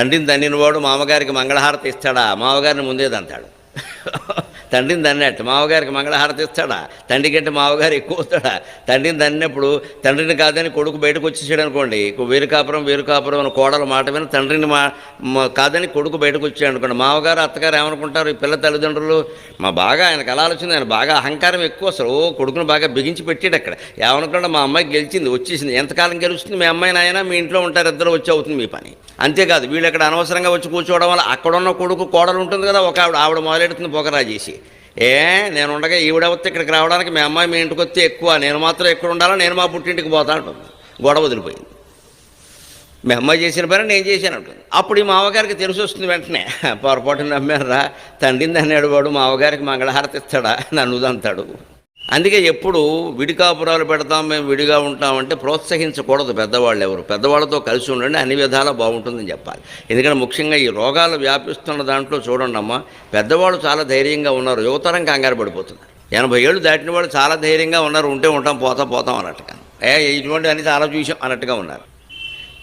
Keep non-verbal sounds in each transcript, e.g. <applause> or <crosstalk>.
తండ్రిని తండ్రినవాడు మామగారికి మంగళహారతి ఇస్తాడా? మామగారిని ముందేదంటాడు <laughs> తండ్రిని తన్నట్టు. మామగారికి మంగళహారతి ఇస్తాడా? తండ్రి కంటే మామగారు ఎక్కువ వస్తాడా? తండ్రిని తన్నినప్పుడు తండ్రిని కాదని కొడుకు బయటకు వచ్చేసాడు అనుకోండి వేరు కాపురం వేరు కాపురం అని కోడల మాట విన తండ్రిని మా కాదని కొడుకు బయటకు వచ్చాడు అనుకోండి మామగారు అత్తగారు ఏమనుకుంటారు? ఈ పిల్ల తల్లిదండ్రులు? మా బాగా ఆయనకు అలా ఆలోచన ఆయన బాగా అహంకారం ఎక్కువ అసలు. ఓ కొడుకును బాగా బిగించి పెట్టాడు అక్కడ. ఏమనుకుంటే మా అమ్మాయి గెలిచింది వచ్చేసింది. ఎంతకాలం గెలుస్తుంది? మీ అమ్మాయి నాయన మీ ఇంట్లో ఉంటారు ఇద్దరు వచ్చి అవుతుంది మీ పని. అంతేకాదు వీళ్ళు ఇక్కడ అనవసరంగా వచ్చి కూర్చోవడం వల్ల అక్కడ ఉన్న కొడుకు కోడలు ఉంటుంది కదా ఒక ఆవిడ ఆవిడ మొదలెడుతుంది పొగరా చేసి ఏ నేను ఉండగా ఈవిడ వస్తే ఇక్కడికి రావడానికి మీ అమ్మాయి మీ ఇంటికి వస్తే ఎక్కువ. నేను మాత్రం ఎక్కడ ఉండాలా? నేను మా పుట్టింటికి పోతా అంటుంది. గొడవ వదిలిపోయింది. మీ అమ్మాయి చేసిన పని నేను చేశాను అంటుంది. అప్పుడు ఈ మామగారికి తెలిసి వస్తుంది వెంటనే. పొరపాటు నమ్మారా తండ్రిని అన్నాడు వాడు మామగారికి మంగళహారతి ఇస్తాడా? నన్నుదంతాడు అందుకే ఎప్పుడు విడికాపురాలు పెడతాం మేము విడిగా ఉంటామంటే ప్రోత్సహించకూడదు పెద్దవాళ్ళు ఎవరు. పెద్దవాళ్ళతో కలిసి ఉండండి అన్ని విధాలా బాగుంటుందని చెప్పాలి. ఎందుకంటే ముఖ్యంగా ఈ రోగాలు వ్యాపిస్తున్న దాంట్లో చూడండి అమ్మా పెద్దవాళ్ళు చాలా ధైర్యంగా ఉన్నారు యువతరం కంగారు పడిపోతున్నారు. ఎనభై ఏళ్ళు దాటిన వాళ్ళు చాలా ధైర్యంగా ఉన్నారు ఉంటే ఉంటాం పోతాం పోతాం అన్నట్టుగా. ఏ ఇటువంటి అని చాలా చూసాం అన్నట్టుగా ఉన్నారు.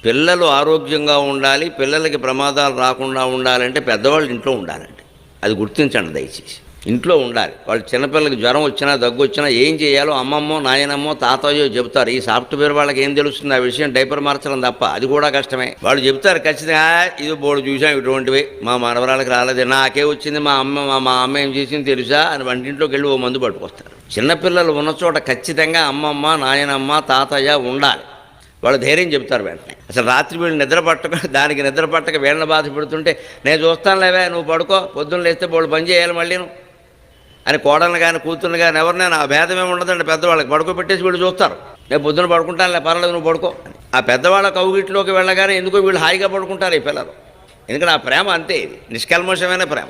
పిల్లలు ఆరోగ్యంగా ఉండాలి పిల్లలకి ప్రమాదాలు రాకుండా ఉండాలంటే పెద్దవాళ్ళు ఇంట్లో ఉండాలండి. అది గుర్తించండి దయచేసి. ఇంట్లో ఉండాలి. వాళ్ళు చిన్నపిల్లలకి జ్వరం వచ్చినా దగ్గు వచ్చినా ఏం చేయాలో అమ్మమ్మో నాయనమ్మో తాతయ్యో చెబుతారు. ఈ సాఫ్ట్వేర్ వాళ్ళకి ఏం తెలుస్తుంది? ఆ విషయం డైపర్ మార్చడం తప్ప అది కూడా కష్టమే. వాళ్ళు చెప్తారు ఖచ్చితంగా ఇది బోర్డు చూసాం ఇటువంటివి. మా మనవరాలకు రాలేదు. నాకే వచ్చింది. మా అమ్మ మా మా అమ్మ ఏం చేసింది తెలుసా? అని వంటింట్లోకి వెళ్ళి ఓ మందు పట్టుకొస్తారు. చిన్నపిల్లలు ఉన్న చోట ఖచ్చితంగా అమ్మమ్మ నాయనమ్మ తాతయ్య ఉండాలి. వాళ్ళు ధైర్యం చెప్తారు వెంటనే. అసలు రాత్రి వీళ్ళు నిద్ర పట్టక దానికి నిద్ర పట్టక వీళ్ళని బాధ పెడుతుంటే నేను చూస్తాను లేవే నువ్వు పడుకో. పొద్దున్న లేస్తే వాళ్ళు పని చేయాలి మళ్ళీ నువ్వు అని కోడలను కానీ కూతుర్ని కానీ ఎవరినైనా ఆ భేదం ఉండదండి. పెద్దవాళ్ళకి పడుకోబెట్టేసి వీళ్ళు చూస్తారు. నేను పొద్దున పడుకుంటాను లే పర్లేదు నువ్వు పడుకో. ఆ పెద్దవాళ్ళ కౌగిట్లోకి వెళ్ళగానే ఎందుకో వీళ్ళు హాయిగా పడుకుంటారు ఈ పిల్లలు. ఎందుకంటే ఆ ప్రేమ అంతే ఇది. నిష్కల్మషమైన ప్రేమ.